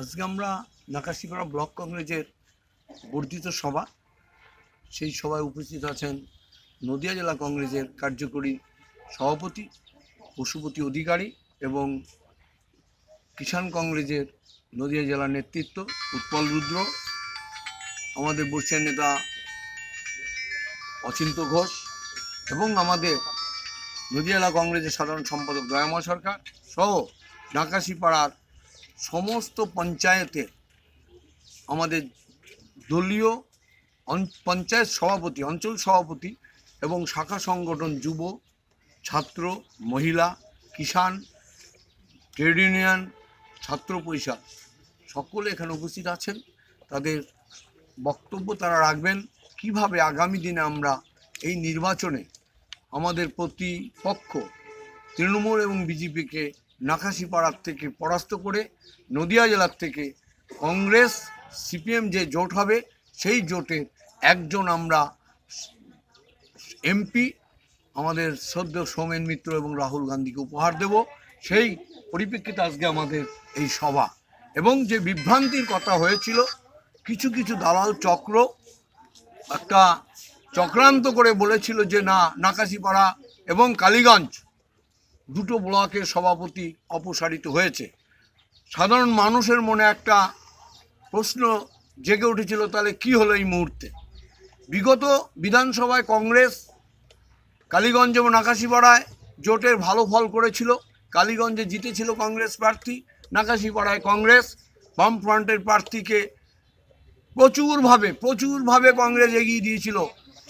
আজকে আমরা নাকাশিপাড়া ব্লক কংগ্রেসের বর্ধিত সভা। সেই সভায় উপস্থিত আছেন নদিয়া জেলা কংগ্রেসের কার্যকরী সভাপতি, পশুপতি অধিকারী এবং কিষাণ কংগ্রেসের নদিয়া জেলার নেতৃত্ব উৎপল রুদ্র, আমাদের বর্ষিয়ার নেতা অচিন্ত ঘোষ এবং আমাদের নদিয়া জেলা কংগ্রেসের সাধারণ সম্পাদক দয়াময় সরকার সহ নাকাশিপাড়ার সমস্ত পঞ্চায়েতের আমাদের দলীয় পঞ্চায়েত সভাপতি, অঞ্চল সভাপতি এবং শাখা সংগঠন যুব, ছাত্র, মহিলা, কিষাণ, ট্রেড ইউনিয়ন, ছাত্র পরিষদ সকলে এখানে উপস্থিত আছেন। তাদের বক্তব্য তারা রাখবেন। কীভাবে আগামী দিনে আমরা এই নির্বাচনে আমাদের প্রতিপক্ষ তৃণমূল এবং বিজেপিকে নাকাশিপাড়ার থেকে পরাস্ত করে নদিয়া জেলার থেকে কংগ্রেস, সিপিএম যে জোট হবে, সেই জোটের একজন আমরা এমপি, আমাদের সদ্য সৌমেন মিত্র এবং রাহুল গান্ধীকে উপহার দেব। সেই পরিপ্রেক্ষিতে আজকে আমাদের এই সভা। এবং যে বিভ্রান্তির কথা হয়েছিল, কিছু কিছু দালাল চক্র একটা চক্রান্ত করে বলেছিল যে না নাকাশিপাড়া এবং কালীগঞ্জ দুটো ব্লকের সভাপতি অপসারিত হয়েছে। সাধারণ মানুষের মনে একটা প্রশ্ন জেগে উঠেছিল, তাহলে কি হলো এই মুহূর্তে? বিগত বিধানসভায় কংগ্রেস কালীগঞ্জ এবং নাকাশিপাড়ায় জোটের ভালো ফল করেছিল। কালীগঞ্জে জিতেছিল কংগ্রেস প্রার্থী, নাকাশিপাড়ায় কংগ্রেস, বামফ্রন্টের প্রার্থীকে প্রচুরভাবে প্রচুরভাবে কংগ্রেস এগিয়ে দিয়েছিল।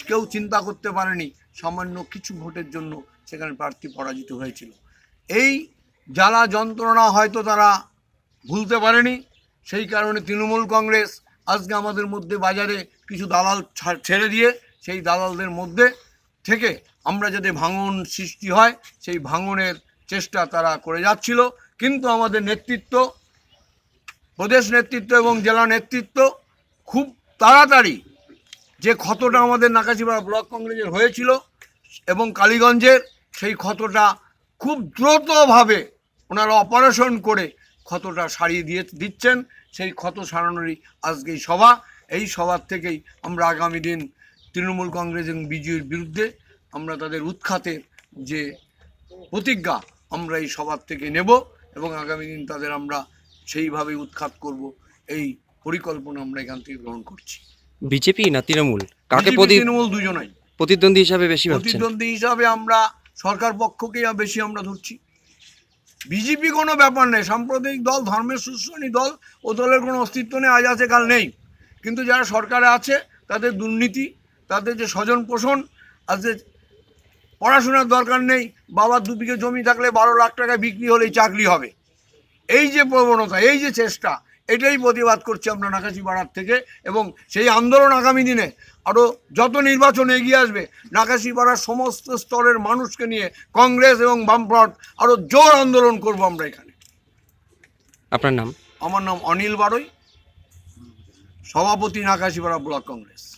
কেউ চিন্তা করতে পারেনি। সামান্য কিছু ভোটের জন্য সেখানে প্রার্থী পরাজিত হয়েছিল। এই জ্বালা যন্ত্রণা হয়তো তারা ভুলতে পারেনি। সেই কারণে তৃণমূল কংগ্রেস আজকে আমাদের মধ্যে বাজারে কিছু দালাল ছেড়ে দিয়ে সেই দালালদের মধ্যে থেকে আমরা যাতে ভাঙন সৃষ্টি হয়, সেই ভাঙনের চেষ্টা তারা করে যাচ্ছিল। কিন্তু আমাদের নেতৃত্ব, প্রদেশ নেতৃত্ব এবং জেলা নেতৃত্ব খুব তাড়াতাড়ি যে ক্ষতটা আমাদের নাকাশিপাড়া ব্লক কংগ্রেসের হয়েছিল এবং কালীগঞ্জের সেই ক্ষতটা খুব দ্রুতভাবে ওনারা অপারেশন করে ক্ষতটা সারিয়ে দিয়ে দিচ্ছেন। সেই ক্ষত সারানোরই আজকে এই সভা। এই সভার থেকেই আমরা আগামী দিন তৃণমূল কংগ্রেস এবং বিজেপির বিরুদ্ধে আমরা তাদের উৎখাতের যে প্রতিজ্ঞা আমরা এই সভার থেকে নেব এবং আগামী দিন তাদের আমরা সেইভাবে উৎখাত করব। এই পরিকল্পনা আমরা এখান থেকে গ্রহণ করছি। বিজেপি না তৃণমূল? কাকে তৃণমূল দুজনাই। প্রতিদ্বন্দ্বী হিসাবে বেশি প্রতিদ্বন্দ্বী হিসাবে আমরা সরকার পক্ষকেই বেশি আমরা ধরছি। বিজেপি কোনো ব্যাপার নেই, সাম্প্রদায়িক দল, ধর্মের সুশ্রণী দল, ও দলের কোনো অস্তিত্ব নেই, আজ আছে, কাল নেই। কিন্তু যারা সরকারে আছে, তাদের দুর্নীতি, তাদের যে স্বজন পোষণ আজকে পড়াশোনার দরকার নেই, বাবার দু বিঘে জমি থাকলে বারো লাখ টাকা বিক্রি হলেই চাকরি হবে। এই যে প্রবণতা, এই যে চেষ্টা এটাই প্রতিবাদ করছি আমরা নাকাশি পাড়ার থেকে এবং সেই আন্দোলন আগামী দিনে আরও যত নির্বাচন এগিয়ে আসবে নাকাশি পাড়ার সমস্ত স্তরের মানুষকে নিয়ে কংগ্রেস এবং বামফ্রন্ট আরও জোর আন্দোলন করব আমরা এখানে। আপনার নাম? আমার নাম অনিল বারই সভাপতি নাকাশিপাড়া ব্লক কংগ্রেস।